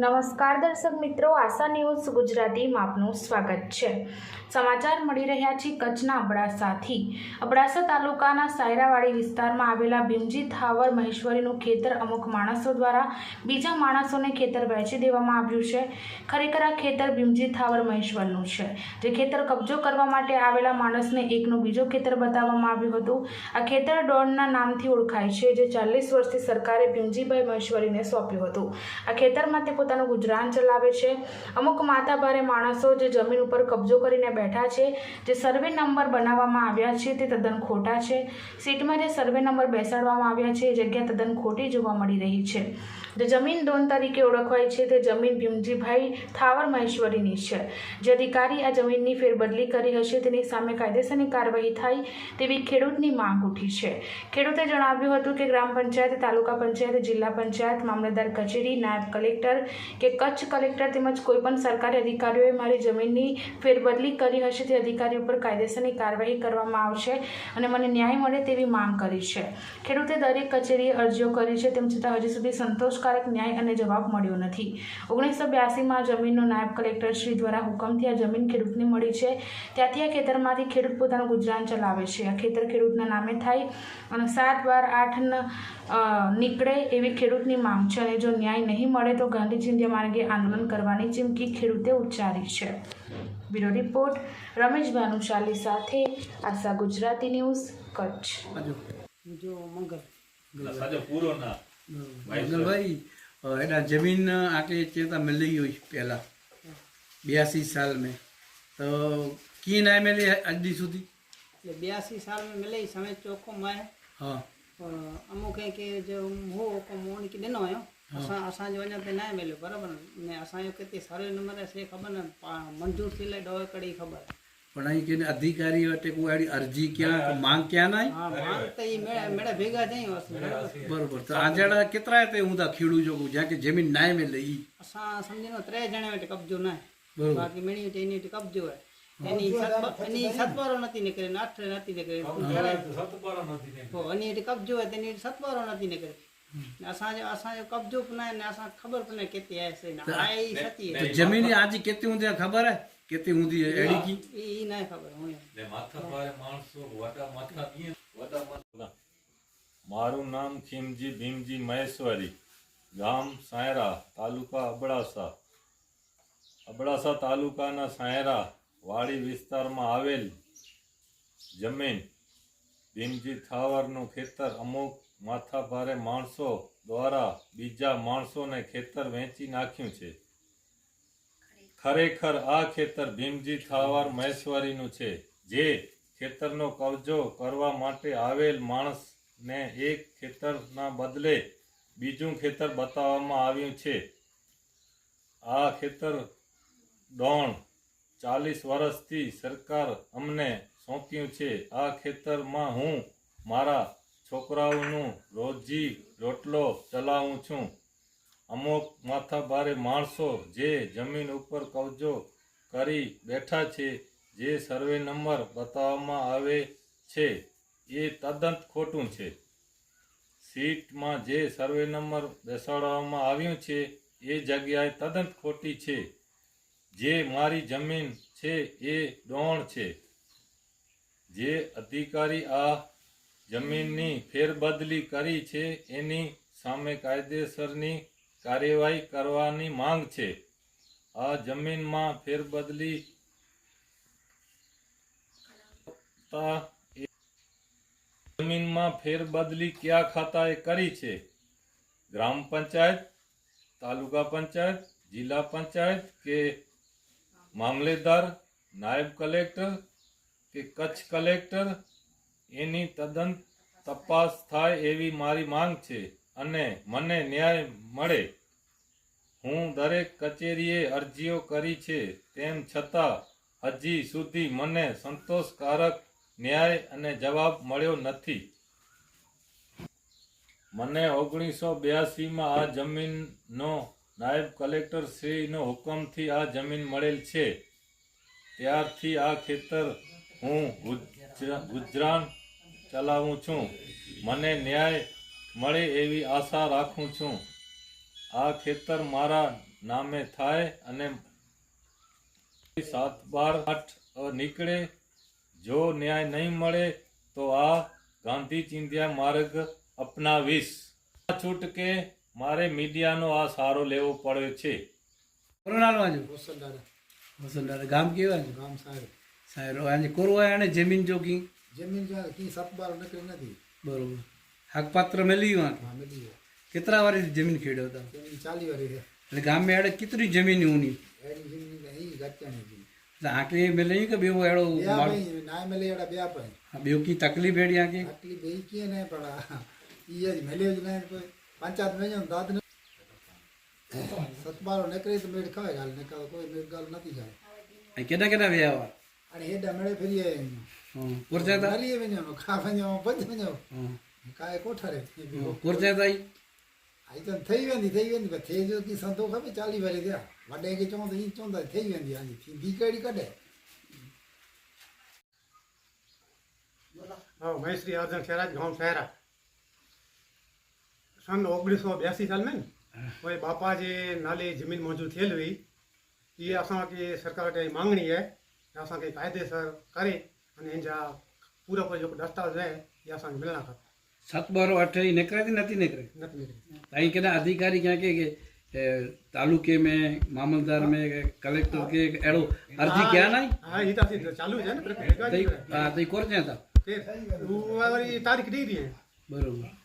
નમસ્કાર દર્શક મિત્રો, આશા ન્યૂઝ ગુજરાતીમાં આપનું સ્વાગત છે. સમાચાર મળી રહ્યા છે કચ્છના અબડાસાથી. અબડાસા તાલુકાના સાયરાવાડી વિસ્તારમાં આવેલા ભીમજી થાવર મહેશ્વરીનું ખેતર અમુક માણસો દ્વારા બીજા માણસોને ખેતર વહેંચી દેવામાં આવ્યું છે. ખરેખર આ ખેતર ભીમજી થાવર મહેશ્વરનું છે. જે ખેતર કબજો કરવા માટે આવેલા માણસને એકનું બીજો ખેતર બતાવવામાં આવ્યું હતું. આ ખેતર ડોનના નામથી ઓળખાય છે, જે ચાલીસ વર્ષથી સરકારે ભીમજીભાઈ મહેશ્વરીને સોંપ્યું હતું. આ ખેતરમાં તે પોતાનું ગુજરાન ચલાવે છે. અમુક માતાભારે માણસો જે જમીન ઉપર કબજો કરીને બેઠા છે, જે સર્વે નંબર બનાવવામાં આવ્યા છે તે તદ્દન ખોટા છે. સીટમાં જે સર્વે નંબર બેસાડવામાં આવ્યા છે એ જગ્યા તદ્દન ખોટી જોવા મળી રહી છે. જે જમીન ડોન તરીકે ઓળખવાય છે તે જમીન ભીમજીભાઈ થાવર મહેશ્વરીની છે. જે અધિકારી આ જમીનની ફેરબદલી કરી હશે તેની સામે કાયદેસરની કાર્યવાહી થાય તેવી ખેડૂતની માંગ ઉઠી છે. ખેડૂતે જણાવ્યું હતું કે ગ્રામ પંચાયત, તાલુકા પંચાયત, જિલ્લા પંચાયત, મામલતદાર કચેરી, નાયબ કલેક્ટર કે કચ્છ કલેક્ટર તેમજ કોઈપણ સરકારી અધિકારીઓએ મારી જમીનની ફેરબદલી કરી હશે તે અધિકારી ઉપર કાયદેસરની કાર્યવાહી કરવામાં આવશે અને મને ન્યાય મળે તેવી માંગ કરી છે. ખેડૂતે દરેક કચેરીએ અરજીઓ કરી છે તેમ છતાં હજી સુધી સંતોષકારક ન્યાય અને જવાબ મળ્યો નથી. ઓગણીસો બ્યાસીમાં જમીનનો નાયબ કલેક્ટર શ્રી દ્વારા હુકમથી આ જમીન ખેડૂતને મળી છે. ત્યાંથી આ ખેતરમાંથી ખેડૂત પોતાનું ગુજરાન ચલાવે છે. આ ખેતર ખેડૂતના નામે થાય અને સાત બાર આઠ ન- અ, નીકળે એવી ખેડૂતની માંગ છે અને જો ન્યાય નહીં મળે તો ગાંધીજી ઇન્ડિયા માર્ગે આંદોલન કરવાની ચીમકી ખેડૂતે ઉચ્ચારી છે. બ્યુરો રિપોર્ટ રમેશ ભાનુશાલી સાથે આશા ગુજરાતી ન્યૂઝ કચ્છ. ભાઈ એના જમીન આટલી ચેતા મળી ગયું પહેલાં. બ્યાસી સાલ મેં તો કી ના મેલી અડધી સુધી? બ્યાસી સાલ મેં મળી સમય ચોખ્ખો માય હા. अमुक कंहिंखे जो हो कमु हुनखे ॾिनो हुयो असां असांजो अञा ताईं न आहे मिलियो बराबरि न असांजो किथे सर्वे नंबर से ख़बर न पाण मंज़ूर थियल आहे ॾह कड़ी ख़बर पण आई अधिकारी वटि उहा अहिड़ी अर्जी कया मांग कया न हा मांग त ई मेड़ा मेड़ा भेगा जाई बरोबर त आजड़ा केतिरा ते हूंदा खेड़ू जो जंहिंखे ज़मीन न आहे मिले ई असां सम्झंदो टे ॼणे वटि कब्जो न आहे बाक़ी मिणी वटि कब्जो आहे એની એની સતવારો નથી નીકળે અઠ નથી નીકળે. એની કબજો હોય તેની સતવારો નથી નીકળે. અસાંજો અસાંજો કબજો પણ ને અસાં ખબર પણ કેતી આસે ને આઈ સતી તો જમીન આજ કેતી ઊંધી ખબર હે? કેતી ઊંધી એડી કી ઈ ના ખબર હું ને માથા પારે માણસો વાટા માથા પીએ. વાટા માથા મારું નામ ખીમજી ભીમજી મહેશ્વરી. ગામ સાયરા તાલુકા અબડાસા. અબડાસા તાલુકાના સાયરા. વાડી વિસ્તારમાં આવેલ જમીન ભીમજી થાવરનું ખેતર. અમુક માથાભારે માણસો દ્વારા બીજા માણસોને ખેતર વેચી નાખ્યું છે. ખરેખર આ ખેતર ભીમજી થાવર મહેશ્વરીનું છે. જે ખેતરનો કબજો કરવા માટે આવેલ માણસને એક ખેતરના બદલે બીજું ખેતર બતાવવામાં આવ્યું છે. આ ખેતર ડોણ ચાલીસ વર્ષથી સરકાર અમને સોંપ્યું છે, આ ખેતરમાં હું મારા છોકરાઓનું રોજી રોટલો ચલાવું છું. અમુક માથાભારે માણસો જે જમીન ઉપર કબજો કરી બેઠા છે, જે સર્વે નંબર બતાવવામાં આવે છે, એ તદ્દન ખોટું છે. સીટમાં જે સર્વે નંબર બેસાડવામાં આવ્યું છે, એ જગ્યાએ તદ્દન ખોટી છે. જે મારી જમીન છે એ ડોણ છે. જે અધિકારી આ જમીનની ફેરબદલી કરી છે, એની સામે કાયદેસરની કાર્યવાહી કરવાની માંગ છે. આ જમીનમાં ફેરબદલી જમીનમાં ફેરબદલી કયા ખાતાએ કરી છે? ગ્રામ પંચાયત, તાલુકા પંચાયત, જિલ્લા પંચાયત કે મામલેદાર, નાયબ કલેક્ટર કે કચ્છ કલેક્ટર, એની તદ્દન તપાસ થાય એવી મારી માંગ છે અને મને ન્યાય મળે. હું દરેક કચેરીએ અરજીઓ કરી છે, તેમ છતાં હજી સુધી મને સંતોષકારક ન્યાય અને જવાબ મળ્યો નથી. મને ઓગણીસો બ્યાસીમાં આ જમીનનો નાયબ કલેક્ટર શ્રીનો હુકમથી આ જમીન મળેલ છે. ત્યારથી આ ખેતર હું ગુજરાન ચલાવું છું. મને ન્યાય મળે એવી આશા રાખું છું. આ ખેતર મારા નામે થાય અને સાત બાર આઠ નીકળે. જો ન્યાય નહીં મળે તો આ ગાંધી ચિંધ્યા માર્ગ અપનાવીશ. છૂટકે મારે મીડિયાનો આ સારો લેવો પડે છે. ગામ કેવા છે ગામ સારું સારું આજે કોરવા અને જમીન જોગી. જમીન જ્યાં સપબાર નકરી નથી. બરોબર. હાકપાત્ર મેલી વાં હા મિલી કેટલા વાર જમીન ખેડ્યો હતા? જમીન ચાલી છે. એટલે ગામ એડે કેટલી જમીન ઊની. એડી જમીન નહીં ગાત્યાની એટલે આટલી મેલી કે બેવો એડો ના મેલે એડા બે હા, બેવ કી તકલીફ એડી આંકી તકલીફ બે કીએ ને પડા આ ઈ જ મેલે જ નહીં કોઈ. પંચાયત મેં દાદને સતબારો નીકળી તો મેળ ખાય ગાલ ને કોઈ મેળ ગાલ નથી જાય કેડા કેડા વે આવા? અને હેડા મેળે ફરી આવી પૂરચાતા હરી વેનો ખા વેનો બધ વેનો કાય કોઠારે પૂરચાતા આઈ તો થઈ વેંદી થઈ વેંદી પણ થઈ જો કી સંતો ખબે ચાલી વારે ગયા વડે કે ચોંદ ઈ ચોંદ થઈ વેંદી આની થી દીકડી કડે હા મહેશ્રી આદર ખેરાજ ગામ શહેરા. शहरा सन ओगनीस सौ ॿियासी साल में कोई बापा जे नाले ज़मीन मंज़ूर थियल हुई इहे असांखे सरकार वटि मांगणी आहे त असांखे क़ाइदेसर करे अने हिन जा पूरा पूरा जेको दस्तावेज़ आहे इहे असांखे मिलणा खपे સાત બારો અઠ ઈ નીકળાતી નથી નીકળે नथी निकिरे અહીં કેના अधिकारी क्या के, के ए, तालुके में मामलदार में के, कलेक्टर के अहिड़ो अर्जी कया ना हा हीअ त असीं चालू आहे न प्रक्रिया तई हा तई कोरचा था केरु उहा वरी तारीख़ ॾेई ॾींहं बरोबर